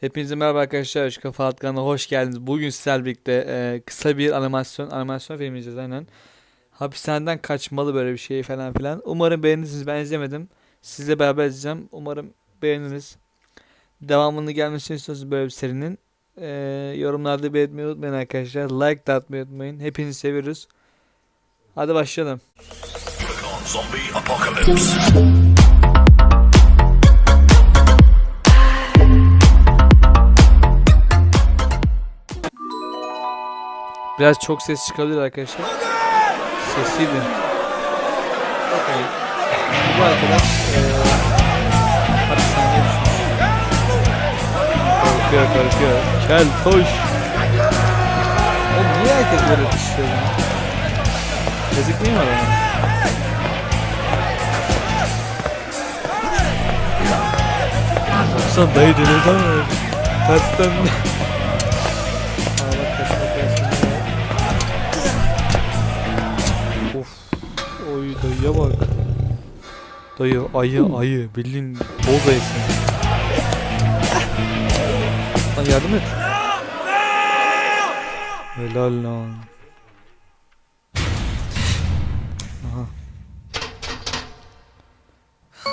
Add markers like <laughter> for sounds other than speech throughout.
Hepinize merhaba arkadaşlar. Şu Kafa Atkan'a hoş geldiniz. Bugün sizlerle birlikte e, kısa bir animasyon animasyon film izleyeceğiz aynen. Hapishaneden kaçmalı böyle bir şey falan filan. Umarım beğenirsiniz. Ben izlemedim. Sizle beraber izleyeceğim. Umarım beğeniriz. Devamını gelmesini istiyorsanız böyle bir serinin e, yorumlarda belirtmeyi unutmayın arkadaşlar. Like da atmayı unutmayın. Hepinizi seviyoruz. Hadi başlayalım. Zombie apocalypse. Biraz çok ses çıkabilir arkadaşlar. Sesiydi. Okey. Bu arkadaş eee hapishaneye düşmüş. Korkuyor korkuyor. Gel koş. Oğlum niye herkes böyle düşüyor ya? Yazık değil mi adama? Sen dayı delirdi ama tersten Dayı ayı ayı bildiğin boz ayısı. Lan yardım et. Helal lan. Aha.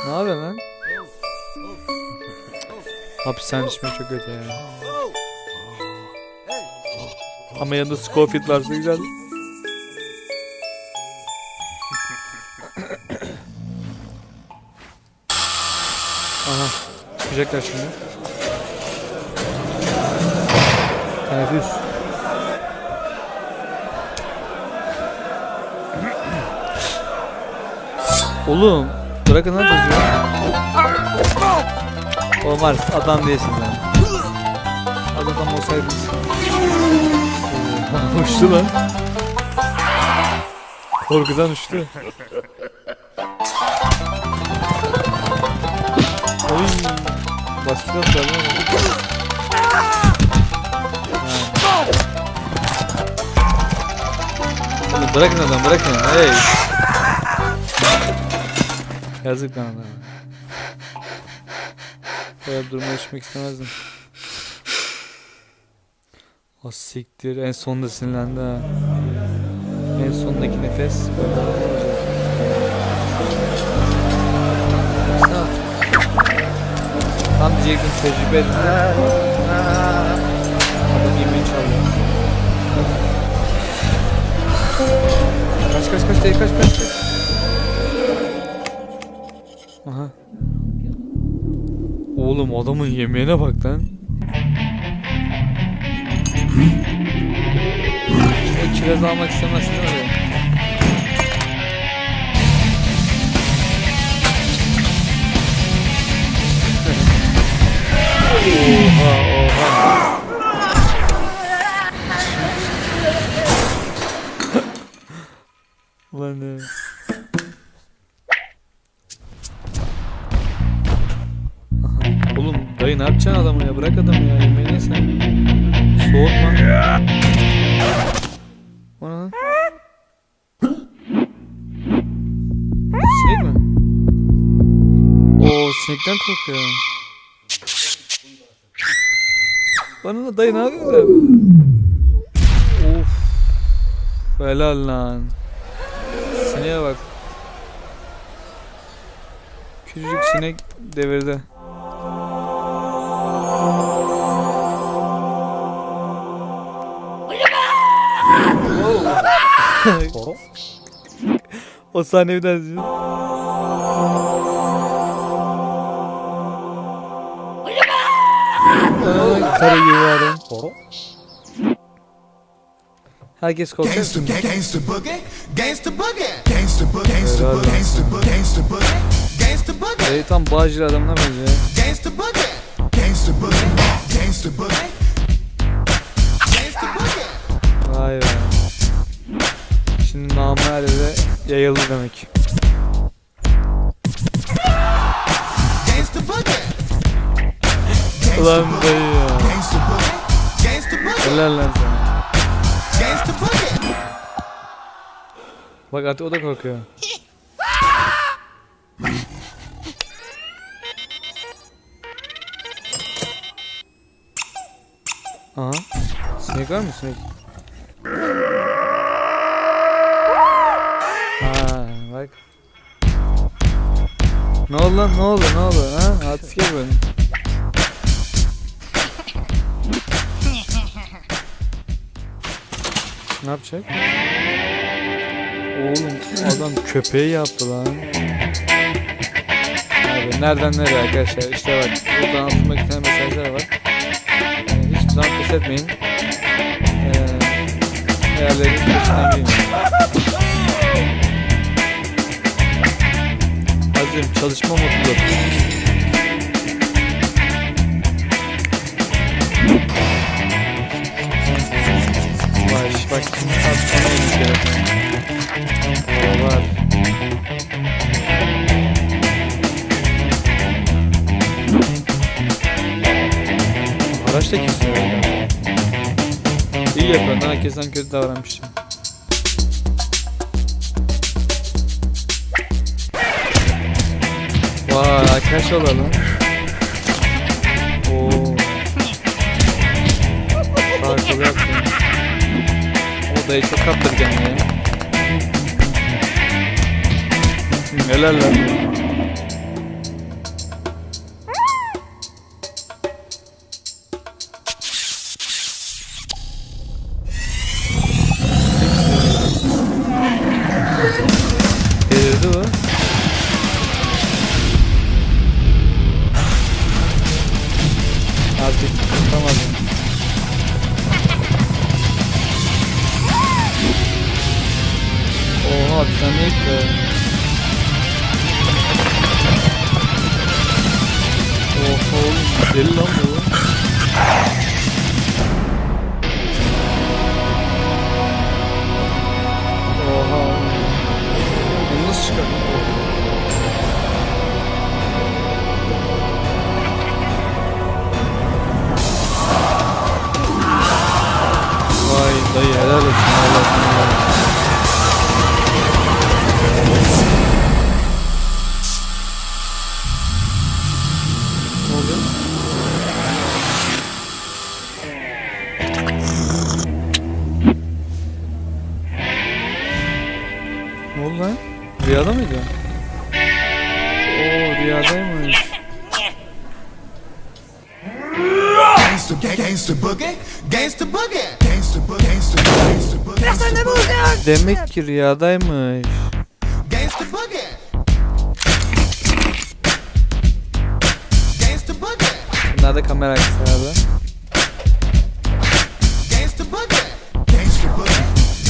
Ne yapıyorsun lan? Hapishane düşme çok kötü ya. Ama yanında Scofield varsa güzel. Çıkacaklar şimdi. Teneffüs. Oğlum bırakın lan çocuğu. Olmaz adam değilsin lan. Az adam olsaydın. Ee, <laughs> uçtu lan. Korkudan uçtu. Başka da Oğlum bırakın adam bırakın. Hey. Yazık lan adama. Böyle duruma düşmek istemezdim. O siktir en sonunda sinirlendi ha. En sondaki nefes böyle olacak. Diyecektim tecrübe edin. Adam yemeği çalıyor. Kaç kaç kaç değil kaç kaç kaç. Aha. Oğlum adamın yemeğine bak lan. Kiraz almak istemezsin öyle. Lan ne? Aha. Oğlum dayı ne yapacaksın adamı ya? Bırak adamı ya. Yemeğini sen. Soğutma. O ne lan? Sinek mi? Oo sinekten korkuyor. Bana da dayı ne yapıyorsun? Of. Helal lan. Sineğe bak. Küçücük sinek devirdi. o sahneyi bir daha izleyin. Aa, Karı gibi var. Herkes korkar. Gangsta, gangsta boogie, gangsta boogie, gangsta boogie, gangsta boogie, gangsta boogie, gangsta boogie, gangsta boogie, Dayı tam Bağcılar adamına benziyor. gangsta boogie, gangsta boogie, gangsta boogie, gangsta boogie. Vay be. Şimdi namı her yere yayıldı demek. Gangsta boogie, Ulan dayı ya. Helal lan sana. Bak artık o da korkuyor. Aha. Sinek var mı sinek? Ha bak. Ne oldu lan ne oldu ne oldu ha? Artist gel Ne yapacak? Oğlum adam köpeği yaptı lan. Abi nereden nereye arkadaşlar? İşte bak buradan atılmak istenen mesajlar var. Yani hiçbir zaman pes etmeyin. Ee, hayalleriniz peşinden gidin. Hazırım çalışma mutlu. Yapıyorsun herkesten kötü davranmışım. Vay arkadaş olalım. Oo. Farklı yaptım. O dayı çok kendini ya. Helal lan. Deli lan bu. Oha. Bunu nasıl çıkardın? Vay dayı helal olsun olsun. Ne oluyor? Gangsta, ga- gangsta boogie, gangsta boogie, gangsta boogie, gangsta boogie, gangsta boogie, Demek ki rüyadaymış. gangsta boogie, gangsta boogie, Bunlar da kamera arkası abi. gangsta boogie, gangsta boogie,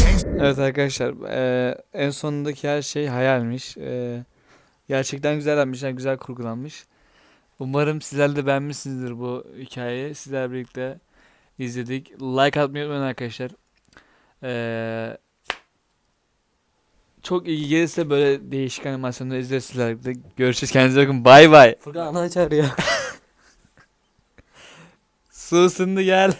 gangsta. Evet arkadaşlar eee, en sonundaki her şey hayalmiş. Eee, gerçekten güzel yapmışlar, güzel kurgulanmış. Umarım sizler de beğenmişsinizdir bu hikayeyi. Sizler birlikte izledik. Like atmayı unutmayın arkadaşlar. Eee, çok iyi gelirse böyle değişik animasyonları birlikte. Görüşürüz. Kendinize bakın. Bay bay. Furkan açar ya. <laughs> Su ısındı gel.